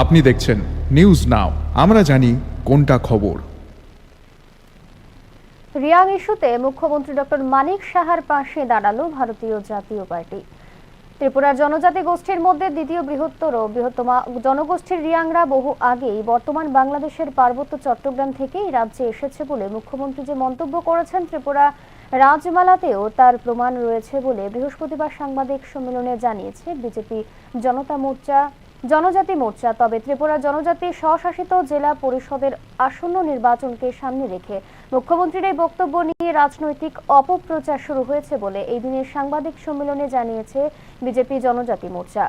আপনি দেখছেন news now আমরা জানি কোনটা খবর। রিয়াং ইস্যুতে মুখ্যমন্ত্রী ডক্টর মানিক সাহার পাশে দাঁড়াল ভারতীয় জাতীয় পার্টি। ত্রিপুরার জনজাতি গোষ্ঠীর মধ্যে দ্বিতীয় বৃহত্তর ও বৃহত্তম জনগোষ্ঠীর রিয়াংরা বহু আগেই বর্তমান বাংলাদেশের পার্বত্য চট্টগ্রাম থেকেই রাজ্যে এসেছে বলে মুখ্যমন্ত্রী যে মন্তব্য করেছেন ত্রিপুরা রাজমালাতেও তার প্রমাণ রয়েছে বলে বৃহস্পতিবার সাংবাদিক সম্মেলনে জানিয়েছে বিজেপি জনতা মোর্চা জনজাতি মোর্চা, তবে ত্রিপুরা জনজাতি স্বশাসিত জেলা পরিষদের আসন্ন নির্বাচনকে সামনে রেখে মুখ্যমন্ত্রীর এই বক্তব্য নিয়ে রাজনৈতিক অপপ্রচার শুরু হয়েছে বলে এই দিনের সাংবাদিক সম্মেলনে জানিয়েছে বিজেপি জনজাতি মোর্চা।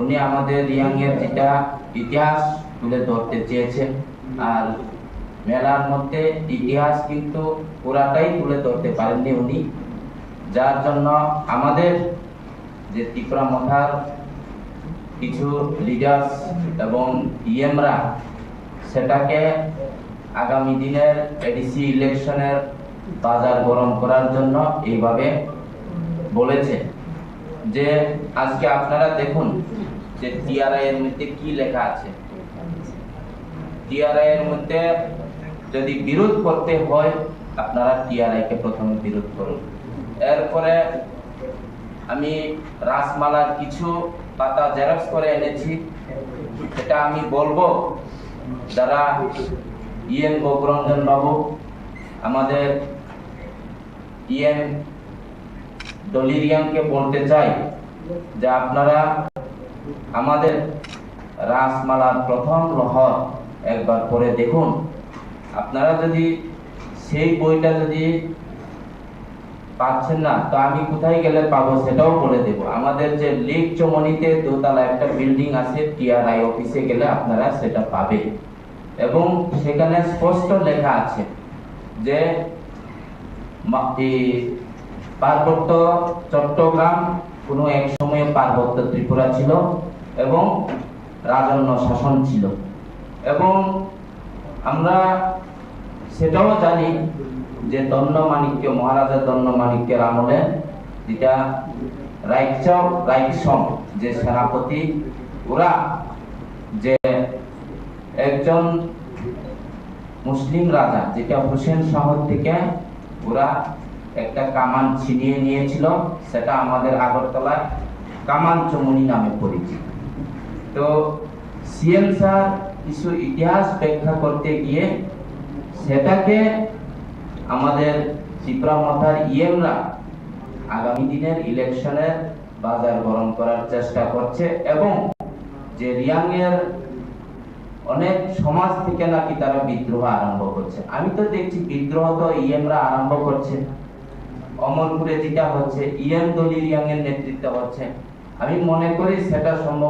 উনি আমাদের রিয়াংয়ের যেটা ইতিহাস তুলে ধরতে চেয়েছেন, আর মেলার মধ্যে ইতিহাস কিন্তু পুরাটাই তুলে ধরতে পারেননি উনি। যার জন্য আমাদের যে ত্রিপুরা মথার কিছু লিডার্স এবং ইএমরা, সেটাকে আগামী দিনের এডিসি ইলেকশনের বাজার গরম করার জন্য এইভাবে বলেছে। যে আজকে আপনারা দেখুন যে টিআরআই এর মধ্যে কি লেখা আছে। টিআরআই এর মধ্যে যদি বিরোধ করতে হয়, আপনারা টিআরআই কে প্রথমে বিরোধ করুন। এরপরে আমি রাসমালার কিছু পাতা জেরক্স করে এনেছি। এটা আমি বলব, যারা ইএন গোপরঞ্জন বাবু, আমাদের ইএন ডলিরিয়ামকে বলতে চাই যে আপনারা আমাদের রাসমালার প্রথম লহর একবার পরে দেখুন। আপনারা যদি সেই বইটা যদি পাচ্ছেন না, তো আমি কোথায় গেলে পাবো সেটাও বলে দেব। আমাদের যে লেক চমনিতে দোতলা একটা বিল্ডিং আছে, টিআরআই অফিসে গেলে আপনারা সেটা পাবেন। এবং সেখানে স্পষ্ট লেখা আছে যে পার্বত্য চট্টগ্রাম কোনো এক সময়ে পার্বত্য ত্রিপুরা ছিল এবং রাজন্য শাসন ছিল। এবং আমরা সেটাও জানি যে দণ্ড মাণিক্য মহারাজা দণ্ড মাণিক্যের আমলে যেটা রাইকসম যে সেনাপতি, ওরা যে একজন মুসলিম রাজা, যেটা হোসেন শহর থেকে ওরা একটা কামান ছিনিয়ে নিয়েছিল, সেটা আমাদের আগরতলায় কামান চমুনি নামে পরিচিত। তো সিএম স্যার কিছু ইতিহাস ব্যাখ্যা করতে গিয়ে সেটাকে আমাদের ত্রিপুরা মাথার ইএমরা আগামী দিনের ইলেকশনের বাজার গরম করার চেষ্টা করছে এবং যে রিয়াংয়ের অনেক সমাজ থেকে নাকি তারা বিদ্রোহ আরম্ভ করছে। আমি তো দেখছি বিদ্রোহ তো ইএমরা আরম্ভ করছে। অমরপুরে যেটা হচ্ছে, ইএম দলি রিয়াং এর নেতৃত্বে হচ্ছে। আমি মনে করি সেটা সম্ভব